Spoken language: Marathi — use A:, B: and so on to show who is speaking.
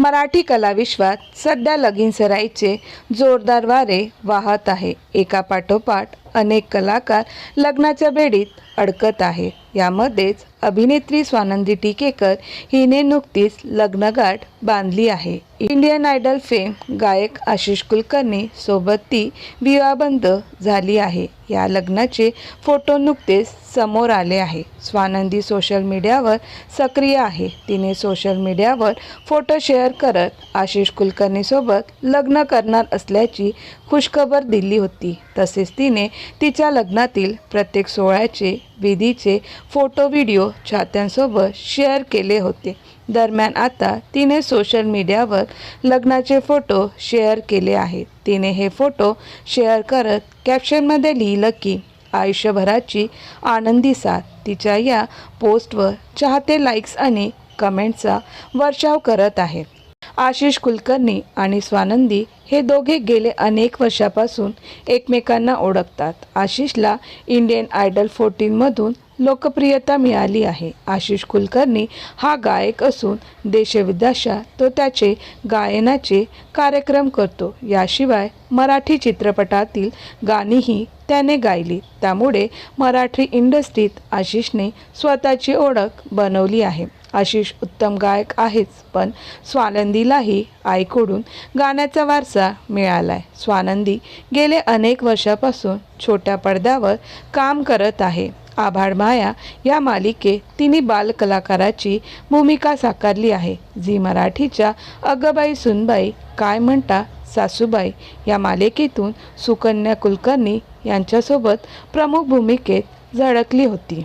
A: मराठी कलाविश्वात सध्या लगीन सराईचे जोरदार वारे वाहत आहे. एका पाठोपाठ अनेक कलाकार लग्नाच्या बेडीत अडकत आहे. यामध्येच अभिनेत्री स्वानंदी टिकेकर हिने नुकतीच लग्नगाठ बांधली आहे. इंडियन आयडल फेम गायक आशिष कुलकर्णी सोबत ती विवाहबंद झाली आहे. या लग्नाचे फोटो नुकतेच समोर आले आहे. स्वानंदी सोशल मीडियावर सक्रिय आहे. तिने सोशल मीडियावर फोटो शेअर करत आशिष कुलकर्णीसोबत लग्न करणार असल्याची खुशखबर दिली होती. तसेच तिने तिच्या लग्नातील प्रत्येक सोहळ्याचे विधीचे फोटो व्हिडिओ चाहत्यांसोबत शेअर केले होते. दरम्यान आता तिने सोशल मीडियावर लग्नाचे फोटो शेअर केले आहेत. तिने हे फोटो शेअर करत कॅप्शनमध्ये लिहिलं की आयुष्यभराची आनंदी साथ. तिच्या या पोस्टवर चाहते लाईक्स आणि कमेंटचा वर्षाव करत आहेत. आशिष कुलकर्णी आणि स्वानंदी हे दोघे गेले अनेक वर्षापासून एकमेकांना ओळखतात. आशिषला इंडियन आयडल फोर्टीनमधून लोकप्रियता मिळाली आहे. आशिष कुलकर्णी हा गायक असून देशविदेशात तो त्याचे गायनाचे कार्यक्रम करतो. याशिवाय मराठी चित्रपटातील गाणीही त्याने गायली. त्यामुळे मराठी इंडस्ट्रीत आशिषने स्वतःची ओळख बनवली आहे. आशिष उत्तम गायक आहेच पण स्वानंदीलाही आईकडून गाण्याचा वारसा मिळाला आहे स्वानंदी गेले अनेक वर्षापासून छोट्या पडद्यावर काम करत आहे. आभाळ माया या मालिकेत तिने बालकलाकाराची भूमिका साकारली आहे. झी मराठीच्या अगबाई सुनबाई काय म्हणता सासूबाई या मालिकेतून सुकन्या कुलकर्णी यांच्यासोबत प्रमुख भूमिकेत झळकली होती.